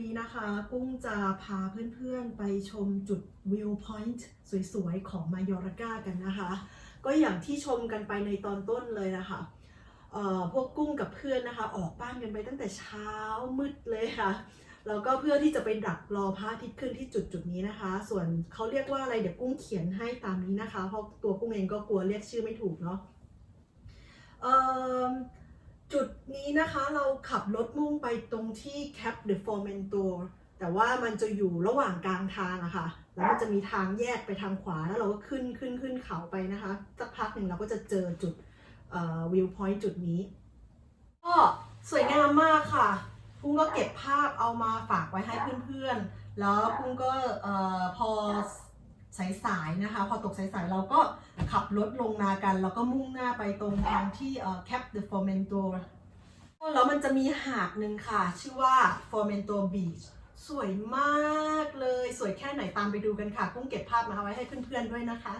นี้นะคะ กุ้งจะพาเพื่อนๆไปชมจุดวิวพอยต์สวยๆ ของมายอร์กากันนะคะ ก็อย่างที่ชมกันไปในตอนต้นเลยนะคะพวกกุ้งกับเพื่อนนะคะ ออกบ้านกันไปตั้งแต่เช้ามืดเลยค่ะแล้วก็เพื่อที่จะไปดักรอพระอาทิตย์ขึ้นที่จุดจุดนี้นะคะ ส่วนเขาเรียกว่าอะไรเดี๋ยวกุ้งเขียนให้ตามนี้นะคะ เพราะตัวกุ้งเองก็กลัวเรียกชื่อไม่ถูกเนาะเออ นี้นะคะเราขับรถมุ่งไปตรงที่ Cap de Formentor แต่ว่ามันจะอยู่ระหว่างกลางทางอะค่ะ แล้วมันจะมีทางแยกไปทางขวา แล้วเราก็ขึ้นขึ้นขึ้นเขาไปนะคะ สักพักหนึ่งเราก็จะเจอจุดวิวพอยต์จุดนี้ ก็สวยงามมากค่ะ พุ่งก็เก็บภาพเอามาฝากไว้ให้เพื่อนๆ แล้วพุ่งก็พอสายๆนะคะ พอตกสายๆเราก็ขับรถลงนากัน แล้วก็มุ่งหน้าไปตรงทางที่เอ่อ Cap de Formentor แล้วมันจะมีหาดหนึ่งค่ะ ชื่อว่า Formento Beach สวยมากเลย สวยแค่ไหนตามไปดูกันค่ะกุ้งเก็บภาพมาไว้ให้เพื่อนๆด้วยนะคะ